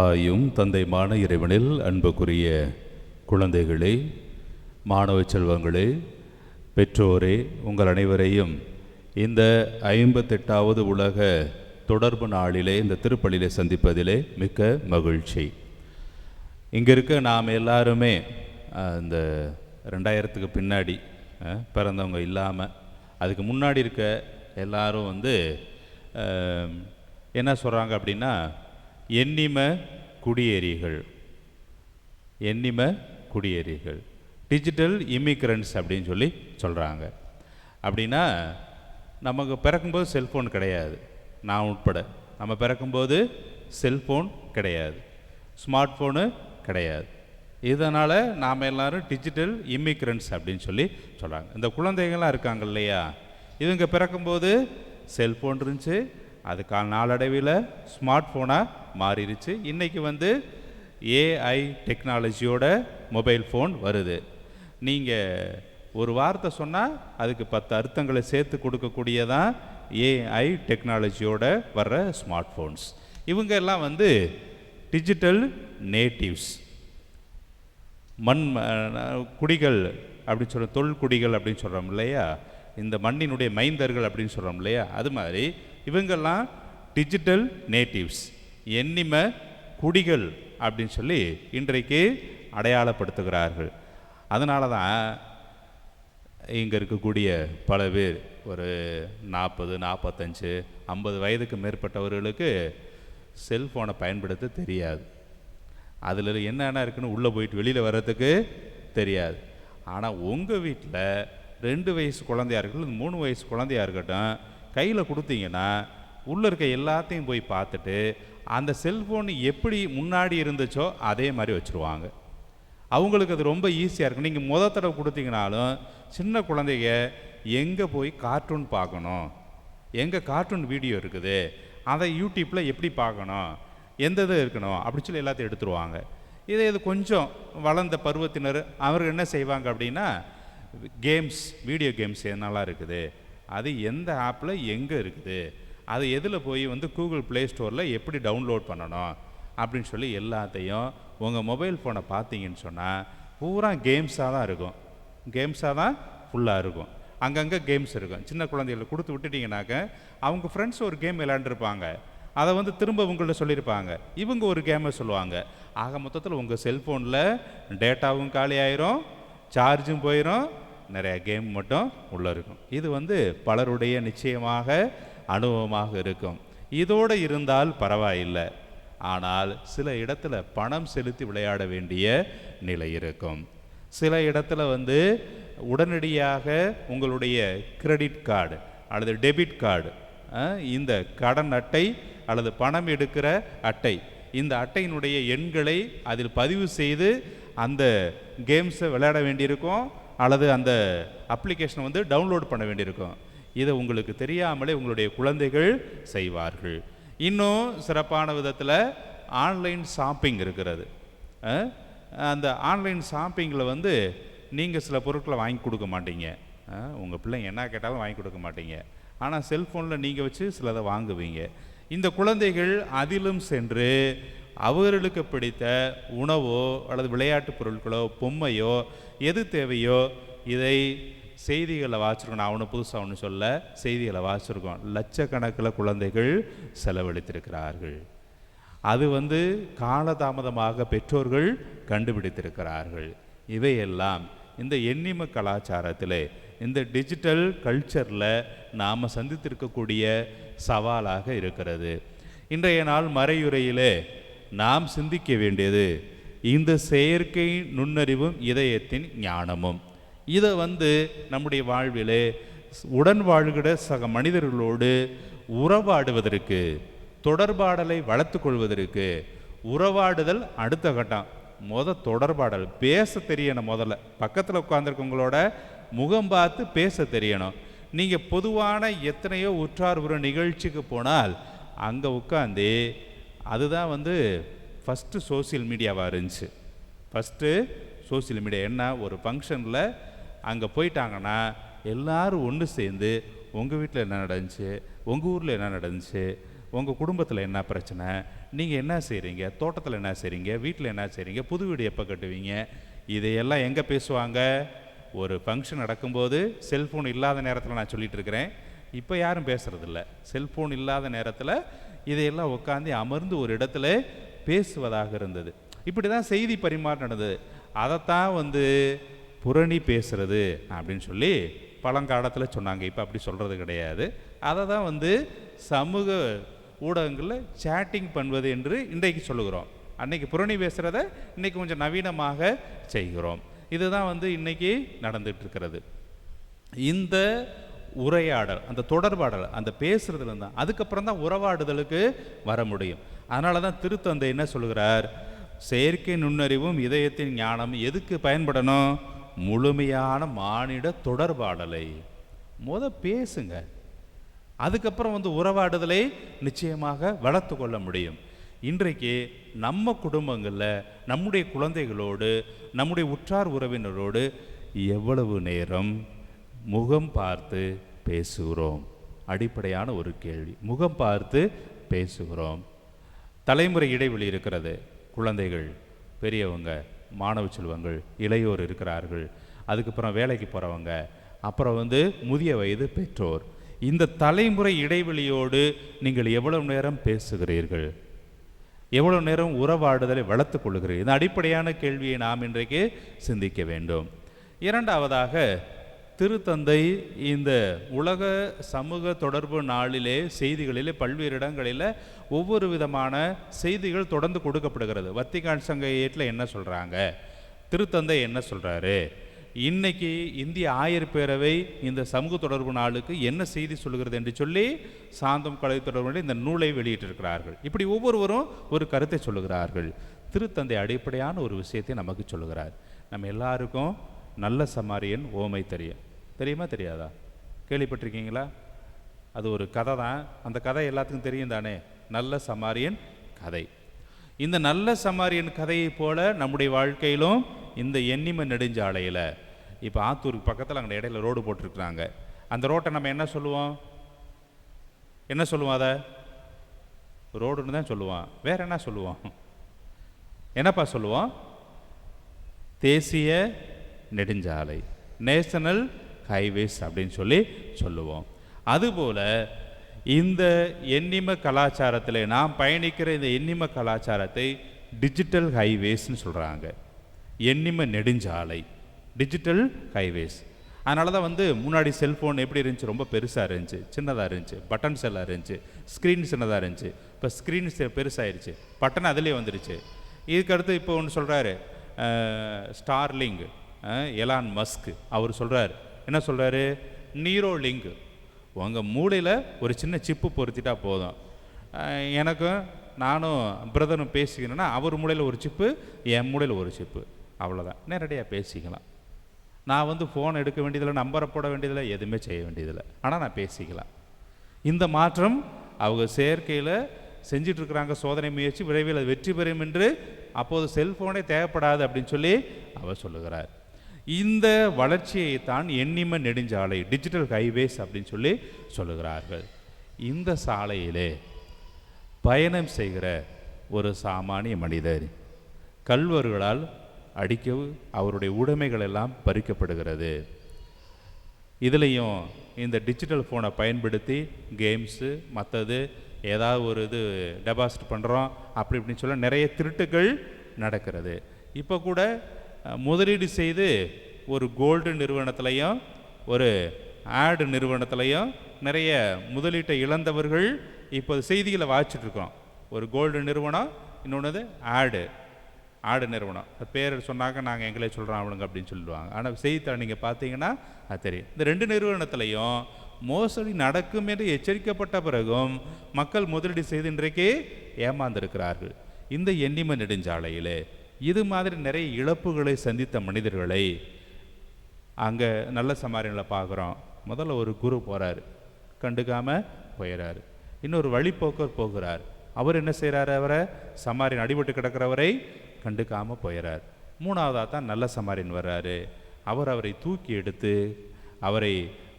தாயும் தந்தைமான இறைவனில் அன்புக்குரிய குழந்தைகளே மாணவ செல்வங்களே பெற்றோரே உங்கள் அனைவரையும் இந்த ஐம்பத்தெட்டாவது உலக தொடர்பு நாளிலே இந்த திருப்பள்ளியிலே சந்திப்பதிலே மிக்க மகிழ்ச்சி. இங்கே இருக்க நாம் எல்லாருமே இந்த ரெண்டாயிரத்துக்கு பின்னாடி பிறந்தவங்க இல்லாமல் அதுக்கு முன்னாடி இருக்க எல்லாரும் வந்து என்ன சொல்கிறாங்க அப்படின்னா எண்ணிம குடியேறிகள். எண்ணிம குடியேறிகள். டிஜிட்டல் இமிக்ரன்ஸ் அப்படின்னு சொல்லி சொல்கிறாங்க அப்படின்னா நமக்கு பிறக்கும்போது செல்ஃபோன் கிடையாது. நான் உட்பட. நம்ம பிறக்கும்போது செல்ஃபோன் கிடையாது. ஸ்மார்ட் ஃபோனு கிடையாது. இதனால் நாம் எல்லோரும் டிஜிட்டல் இமிக்ரன்ஸ் அப்படின்னு சொல்லி சொல்கிறாங்க இந்த குழந்தைகள்லாம் இருக்காங்க இல்லையா? இவங்க பிறக்கும்போது செல்ஃபோன் இருந்துச்சு. அது கால் நாளடைவில் ஸ்மார்ட் ஃபோனாக மாறிடுச்சு. இன்றைக்கி வந்து ஏஐ டெக்னாலஜியோட மொபைல் ஃபோன் வருது. நீங்கள் ஒரு வார்த்தை சொன்னால் அதுக்கு பத்து அர்த்தங்களை சேர்த்து கொடுக்கக்கூடியதான் ஏஐ டெக்னாலஜியோட வர்ற ஸ்மார்ட் ஃபோன்ஸ் இவங்க எல்லாம் வந்து டிஜிட்டல் நேட்டிவ்ஸ் மண் குடிகள் அப்படின்னு சொல்கிற தொல்குடிகள் அப்படின்னு சொல்கிறோம் இல்லையா? இந்த மண்ணினுடைய மைந்தர்கள் அப்படின்னு சொல்கிறோம் இல்லையா? அது மாதிரி இவங்கெல்லாம் டிஜிட்டல் நேட்டிவ்ஸ் எண்ணிம குடிகள் அப்படின்னு சொல்லி இன்றைக்கு அடையாளப்படுத்துகிறார்கள். அதனால தான் இங்கே இருக்கக்கூடிய பல பேர் ஒரு நாற்பது நாற்பத்தஞ்சு ஐம்பது வயதுக்கு மேற்பட்டவர்களுக்கு செல்ஃபோனை பயன்படுத்த தெரியாது. அதில் என்னென்ன இருக்குன்னு உள்ளே போயிட்டு வெளியில் வர்றதுக்கு தெரியாது. ஆனால் உங்கள் வீட்டில் ரெண்டு வயசு குழந்தையா இருக்கட்டும் மூணு வயசு குழந்தையா இருக்கட்டும் கையில் கொடுத்தீங்கன்னா உள்ளே இருக்க எல்லாத்தையும் போய் பார்த்துட்டு அந்த செல்ஃபோன் எப்படி முன்னாடி இருந்துச்சோ அதே மாதிரி வச்சுருவாங்க. அவங்களுக்கு அது ரொம்ப ஈஸியாக இருக்கும். நீங்கள் முத தடவை கொடுத்தீங்கனாலும் சின்ன குழந்தைங்க எங்கே போய் கார்ட்டூன் பார்க்கணும்? எங்கே கார்ட்டூன் வீடியோ இருக்குது? அதை யூடியூப்பில் எப்படி பார்க்கணும்? எந்த இது இருக்கணும்? அப்படி சொல்லி எல்லாத்தையும் எடுத்துருவாங்க. இதே இது கொஞ்சம் வளர்ந்த பருவத்தினர் அவர்கள் என்ன செய்வாங்க அப்படின்னா கேம்ஸ் வீடியோ கேம்ஸ் நல்லா இருக்குது? அது எந்த ஆப்பில் எங்கே இருக்குது? அது எதில் போய் வந்து கூகுள் ப்ளே ஸ்டோரில் எப்படி டவுன்லோட் பண்ணணும் அப்படின்னு சொல்லி எல்லாத்தையும் உங்கள் மொபைல் ஃபோனை பார்த்தீங்கன்னு சொன்னால் பூரா கேம்ஸாக தான் இருக்கும். கேம்ஸாக தான் ஃபுல்லாக இருக்கும். அங்கங்கே கேம்ஸ் இருக்கும். சின்ன குழந்தைகளுக்கு கொடுத்து விட்டுட்டிங்கனாக்க அவங்க ஃப்ரெண்ட்ஸ் ஒரு கேம் விளையாண்டுருப்பாங்க. அதை வந்து திரும்ப உங்கள்ட்ட சொல்லியிருப்பாங்க. இவங்க ஒரு கேமை சொல்லுவாங்க. ஆக மொத்தத்தில் உங்கள் செல்ஃபோனில் டேட்டாவும் காலி ஆயிரும் சார்ஜும் போயிடும் நிறையா கேம் மட்டும் உள்ளே இருக்கும். இது வந்து பலருடைய நிச்சயமாக அனுபவமாக இருக்கும். இதோடு இருந்தால் பரவாயில்லை. ஆனால் சில இடத்துல பணம் செலுத்தி விளையாட வேண்டிய நிலை இருக்கும். சில இடத்துல வந்து உடனடியாக உங்களுடைய கிரெடிட் கார்டு அல்லது டெபிட் கார்டு இந்த கடன் அட்டை அல்லது பணம் எடுக்கிற அட்டை இந்த அட்டையினுடைய எண்களை அதில் பதிவு செய்து அந்த கேம்ஸை விளையாட வேண்டியிருக்கும் அல்லது அந்த அப்ளிகேஷனை வந்து டவுன்லோட் பண்ண வேண்டியிருக்கும். இதை உங்களுக்கு தெரியாமலே உங்களுடைய குழந்தைகள் செய்வார்கள். இன்னும் சிறப்பான விதத்தில் ஆன்லைன் ஷாப்பிங் இருக்கிறது. அந்த ஆன்லைன் ஷாப்பிங்கில் வந்து நீங்கள் சில பொருட்களை வாங்கி கொடுக்க மாட்டீங்க. உங்கள் பிள்ளைங்க என்ன கேட்டாலும் வாங்கி கொடுக்க மாட்டீங்க. ஆனால் செல்ஃபோனில் நீங்கள் வச்சு சிலதை வாங்குவீங்க. இந்த குழந்தைகள் அதிலும் சென்று அவர்களுக்கு பிடித்த உணவோ அல்லது விளையாட்டு பொருட்களோ பொம்மையோ எது தேவையோ இதை செய்திகளை வாசிச்சிருக்கோம். நான் புதுசாக ஒன்று சொல்ல செய்திகளை வாசிச்சிருக்கோம். லட்சக்கணக்கில் குழந்தைகள் செலவழித்திருக்கிறார்கள். அது வந்து காலதாமதமாக பெற்றோர்கள் கண்டுபிடித்திருக்கிறார்கள். இவையெல்லாம் இந்த எண்ணிம கலாச்சாரத்திலே இந்த டிஜிட்டல் கல்ச்சரில் நாம் சந்தித்திருக்கக்கூடிய சவாலாக இருக்கிறது. இன்றைய நாள் மறையுறையிலே நாம் சிந்திக்க வேண்டியது இந்த செயற்கை நுண்ணறிவும் இதயத்தின் ஞானமும். இதை வந்து நம்முடைய வாழ்விலே உடன் வாழ்கிற சக மனிதர்களோடு உறவாடுவதற்கு தொடர்பாடலை வளர்த்து கொள்வதற்கு உறவாடுதல் அடுத்த கட்டம். முத தொடர்பாடல் பேச தெரியணும் முதல்ல. பக்கத்தில் உட்காந்துருக்கவங்களோட முகம் பார்த்து பேச தெரியணும். நீங்கள் பொதுவான எத்தனையோ உற்றார் ஒரு நிகழ்ச்சிக்கு போனால் அங்கே உட்காந்து அதுதான் வந்து ஃபஸ்ட்டு சோஷியல் மீடியாவாக இருந்துச்சு. ஃபஸ்ட்டு சோஷியல் மீடியா என்ன? ஒரு ஃபங்க்ஷனில் அங்கே போயிட்டாங்கன்னா எல்லாரும் ஒன்று சேர்ந்து உங்கள் வீட்டில் என்ன நடந்துச்சு? உங்கள் ஊரில் என்ன நடந்துச்சு? உங்கள் குடும்பத்தில் என்ன பிரச்சனை? நீங்கள் என்ன செய்கிறீங்க தோட்டத்தில் என்ன செய்கிறீங்க வீட்டில் என்ன செய்கிறீங்க புது வீடு எப்போ கட்டுவீங்க? இதையெல்லாம் எங்கே பேசுவாங்க? ஒரு ஃபங்க்ஷன் நடக்கும்போது செல்ஃபோன் இல்லாத நேரத்தில் நான் சொல்லிகிட்ருக்கிறேன் இப்போ யாரும் பேசுகிறதில்ல செல்ஃபோன் இல்லாத நேரத்தில் இதையெல்லாம் உட்காந்து அமர்ந்து ஒரு இடத்துல பேசுவதாக இருந்தது. இப்படி தான் செய்தி பரிமாறு நடந்தது. அதைத்தான் வந்து புரணி பேசுகிறது அப்படின்னு சொல்லி பழங்காலத்தில் சொன்னாங்க. இப்போ அப்படி சொல்கிறது கிடையாது. அதை தான் வந்து சமூக ஊடகங்களில் சேட்டிங் பண்ணுவது என்று இன்றைக்கு சொல்லுகிறோம். அன்னைக்கு புரணி பேசுகிறத இன்றைக்கி கொஞ்சம் நவீனமாக செய்கிறோம். இதுதான் வந்து இன்றைக்கி நடந்துகிட்ருக்கிறது இந்த உரையாடல் அந்த தொடர்பாடல் அந்த பேசுகிறதுல தான் அதுக்கப்புறம் தான் உறவாடுதலுக்கு வர முடியும். அதனால தான் திருத்தந்தை என்ன சொல்கிறார் செயற்கை நுண்ணறிவும் இதயத்தின் ஞானம் எதுக்கு பயன்படணும்? முழுமையான மானிட தொடர்பாடலை. முத பேசுங்க. அதுக்கப்புறம் வந்து உறவாடுதலை நிச்சயமாக வளர்த்து கொள்ள முடியும். இன்றைக்கு நம்ம குடும்பங்களில் நம்முடைய குழந்தைகளோடு நம்முடைய உற்றார் உறவினரோடு எவ்வளவு நேரம் முகம் பார்த்து பேசுகிறோம்? அடிப்படையான ஒரு கேள்வி. முகம் பார்த்து பேசுகிறோம். தலைமுறை இடைவெளி இருக்கிறது. குழந்தைகள் பெரியவங்க மாணவ செல்வங்கள் இளையோர் இருக்கிறார்கள். அதுக்கப்புறம் வேலைக்கு போகிறவங்க அப்புறம் வந்து முதிய வயது பெற்றோர். இந்த தலைமுறை இடைவெளியோடு நீங்கள் எவ்வளவு நேரம் பேசுகிறீர்கள்? எவ்வளவு நேரம் உறவாடுதலை வளர்த்துக் கொள்கிறீர்கள்? இந்த அடிப்படையான கேள்வியை நாம் இன்றைக்கு சிந்திக்க வேண்டும். இரண்டாவதாக திருத்தந்தை இந்த உலக சமூக தொடர்பு நாளிலே செய்திகளிலே பல்வேறு இடங்களில் ஒவ்வொரு விதமான செய்திகள் தொடர்ந்து கொடுக்கப்படுகிறது. வத்திகான் சங்க ஏட்டில் என்ன சொல்கிறாங்க திருத்தந்தை என்ன சொல்கிறாரு இன்னைக்கு இந்திய ஆயர் பேரவை இந்த சமூக தொடர்பு நாளுக்கு என்ன செய்தி சொல்கிறது என்று சொல்லி சாந்தம் கலை தொடர்பு இந்த நூலை வெளியிட்டிருக்கிறார்கள். இப்படி ஒவ்வொருவரும் ஒரு கருத்தை சொல்லுகிறார்கள். திருத்தந்தை அடிப்படையான ஒரு விஷயத்தை நமக்கு சொல்லுகிறார். நம்ம எல்லாருக்கும் நல்ல சமாரியன் ஓமை தெரியும் தெரியுமா தெரியாதா? கேள்விப்பட்டிருக்கீங்களா? அது ஒரு கதை தான். அந்த கதை எல்லாத்துக்கும் தெரியும் தானே? நல்ல சமாரியன் கதை. இந்த நல்ல சமாரியன் கதையைப் போல நம்முடைய வாழ்க்கையிலும் இந்த எண்ணிம நெடுஞ்சாலையில் இப்போ ஆத்தூருக்கு பக்கத்தில் அங்கே இடையில ரோடு போட்டிருக்கிறாங்க. அந்த ரோட்டை நம்ம என்ன சொல்லுவோம்? என்ன சொல்லுவோம் அதை? ரோடுன்னு தான் சொல்லுவோம் வேற என்ன சொல்லுவோம்? என்னப்பா சொல்லுவோம்? தேசிய நெடுஞ்சாலை. நேஷனல் ஹைவேஸ் அப்படின்னு சொல்லி சொல்லுவோம். அதுபோல் இந்த எண்ணிம கலாச்சாரத்தில் நாம் பயணிக்கிற இந்த எண்ணிம கலாச்சாரத்தை டிஜிட்டல் ஹைவேஸ்னு சொல்கிறாங்க எண்ணிம நெடுஞ்சாலை டிஜிட்டல் ஹைவேஸ் அதனால தான் வந்து முன்னாடி செல்ஃபோன் எப்படி இருந்துச்சு? ரொம்ப பெருசாக இருந்துச்சு. சின்னதாக இருந்துச்சு. பட்டன் செல்லாக இருந்துச்சு. ஸ்க்ரீன் சின்னதாக இருந்துச்சு. இப்போ ஸ்க்ரீன் பெருசாயிருச்சு. பட்டன் அதிலே வந்துருச்சு. இதுக்கு அடுத்து இப்போ ஒன்று சொல்கிறாரு ஸ்டார்லிங் எலான் மஸ்க் அவர் சொல்கிறார் என்ன சொல்கிறாரு நீரோ லிங்க் உங்கள் மூளையில் ஒரு சின்ன சிப்பு பொருத்திட்டா போதும். எனக்கும் நானும் பிரதரும் பேசிக்கணும்னா அவர் மூளையில் ஒரு சிப்பு என் மூளையில் ஒரு சிப்பு. அவ்வளோதான் நேரடியாக பேசிக்கலாம். நான் வந்து ஃபோன் எடுக்க வேண்டியதில்லை நம்பரை போட வேண்டியதில்லை எதுவுமே செய்ய வேண்டியதில்லை. ஆனால் நான் பேசிக்கலாம். இந்த மாற்றம் அவங்க செயற்கையில் செஞ்சிட்ருக்குறாங்க சோதனை முயற்சி விரைவில் வெற்றி பெறும் என்று அப்போது செல்ஃபோனே தேவைப்படாது அப்படின்னு சொல்லி அவர் சொல்லுகிறார். இந்த வளர்ச்சியை தான் எண்ணிம நெடுஞ்சாலை டிஜிட்டல் ஹைவேஸ் அப்படின்னு சொல்லி சொல்லுகிறார்கள். இந்த சாலையிலே பயணம் செய்கிற ஒரு சாமானிய மனிதர் கல்வர்களால் அடிக்க அவருடைய உடைமைகள் எல்லாம் பறிக்கப்படுகிறது. இதுலேயும் இந்த டிஜிட்டல் ஃபோனை பயன்படுத்தி கேம்ஸு மற்றது ஏதாவது ஒரு இது டெபாசிட் பண்ணுறோம் அப்படி இப்படின்னு சொல்ல நிறைய திருட்டுகள் நடக்கிறது. இப்போ கூட முதலீடு செய்து ஒரு கோல்டு நிறுவனத்திலையும் ஒரு ஆடு நிறுவனத்திலையும் நிறைய முதலீட்டை இழந்தவர்கள் இப்போது செய்திகளை வாசிச்சுட்டு ஒரு கோல்டு நிறுவனம் இன்னொன்று ஆடு ஆடு நிறுவனம். அது பேர் சொன்னாக்க நாங்கள் எங்களே சொல்கிறோம் அவனுங்க அப்படின்னு சொல்லுவாங்க. ஆனால் செய்தித்தாள் நீங்கள் பார்த்தீங்கன்னா அது தெரியும். இந்த ரெண்டு நிறுவனத்திலையும் மோசடி நடக்கும் என்று எச்சரிக்கப்பட்ட பிறகும் மக்கள் முதலீடு செய்து இன்றைக்கு ஏமாந்திருக்கிறார்கள். இந்த எண்ணிம நெடுஞ்சாலையில். இது மாதிரி நிறைய இழப்புகளை சந்தித்த மனிதர்களை அங்கே நல்ல சமாரியனில் பார்க்குறோம். முதல்ல ஒரு குரு போகிறார் கண்டுக்காமல் போயிறாரு. இன்னொரு வழிபோக்கர் போகிறார். அவர் என்ன செய்கிறாரு அவரை? சமாரியன் அடிபட்டு கிடக்கிறவரை கண்டுக்காமல் போயிறார். மூணாவதாக தான் நல்ல சமாரியன் வர்றாரு. அவர் அவரை தூக்கி எடுத்து அவரை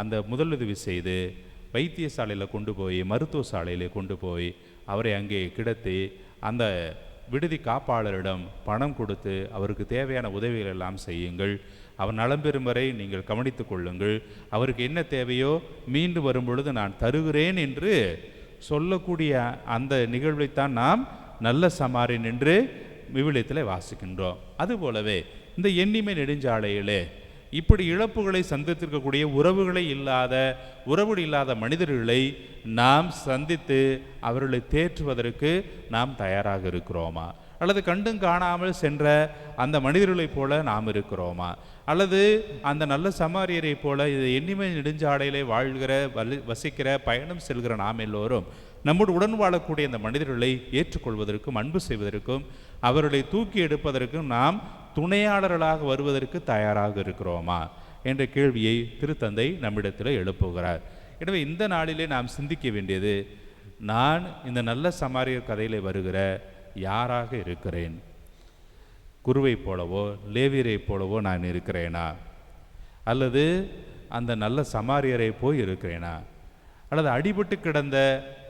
அந்த முதலுதவி செய்து வைத்தியசாலையில் கொண்டு போய் மருத்துவ சாலையில் கொண்டு போய் அவரை அங்கே கிடத்தி அந்த விடுதி காப்பாளரிடம் பணம் கொடுத்து அவருக்கு தேவையான உதவிகள் எல்லாம் செய்யுங்கள். அவர் நலம் பெறும் வரை நீங்கள் கவனித்துக் கொள்ளுங்கள். அவருக்கு என்ன தேவையோ மீண்டு வரும் பொழுது நான் தருகிறேன் என்று சொல்லக்கூடிய அந்த நிகழ்வைத்தான் நாம் நல்ல சமாரின் என்று விவிலியத்தில் வாசிக்கின்றோம். அதுபோலவே இந்த எண்ணிமை நெடுஞ்சாலையிலே இப்படி இழப்புகளை சந்தித்திருக்கக்கூடிய உறவுகளை இல்லாத உறவு இல்லாத மனிதர்களை நாம் சந்தித்து அவர்களை தேற்றுவதற்கு நாம் தயாராக இருக்கிறோமா? அல்லது கண்டும் காணாமல் சென்ற அந்த மனிதர்களைப் போல நாம் இருக்கிறோமா? அல்லது அந்த நல்ல சமாரியரைப் போல இது எண்ணிமை நெடுஞ்சாலையிலே வாழ்கிற வலி வசிக்கிற பயணம் செல்கிற நாம் எல்லோரும் நம்மோடு உடன் வாழக்கூடிய இந்த மனிதர்களை ஏற்றுக்கொள்வதற்கும் அன்பு செய்வதற்கும் அவர்களை தூக்கி எடுப்பதற்கும் நாம் துணையாளர்களாக வருவதற்கு தயாராக இருக்கிறோமா? என்ற கேள்வியை திருத்தந்தை நம்மிடத்தில் எழுப்புகிறார். எனவே இந்த நாளிலே நாம் சிந்திக்க வேண்டியது நான் இந்த நல்ல சமாரியர் கதையில் வருகிற யாராக இருக்கிறேன்? குருவைப் போலவோ லேவியரைப் போலவோ நான் இருக்கிறேனா? அல்லது அந்த நல்ல சமாரியரை போய் இருக்கிறேனா? அல்லது அடிபட்டு கிடந்த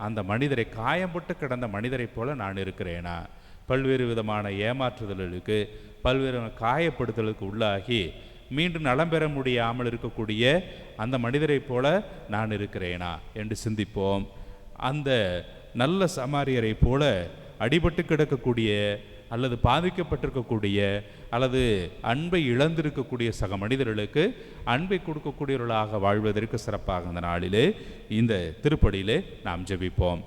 அந்த மனிதரை காயம்பட்டு கிடந்த மனிதரைப் போல நான் இருக்கிறேனா? பல்வேறு விதமான ஏமாற்றுதல்களுக்கு பல்வேறு காயப்படுத்தலுக்கு உள்ளாகி மீண்டும் நலம் பெற முடியாமல் இருக்கக்கூடிய அந்த மனிதரைப் போல நான் இருக்கிறேனா? என்று சிந்திப்போம். அந்த நல்ல சமாரியரைப் போல அடிபட்டு கிடக்கக்கூடிய அல்லது பாதிக்கப்பட்டிருக்கக்கூடிய அல்லது அன்பை இழந்திருக்கக்கூடிய சக மனிதர்களுக்கு அன்பை கொடுக்கக்கூடியவர்களாக வாழ்வதற்கு சிறப்பாக இந்த நாளிலே இந்த திருப்படியிலே நாம் ஜெபிப்போம்.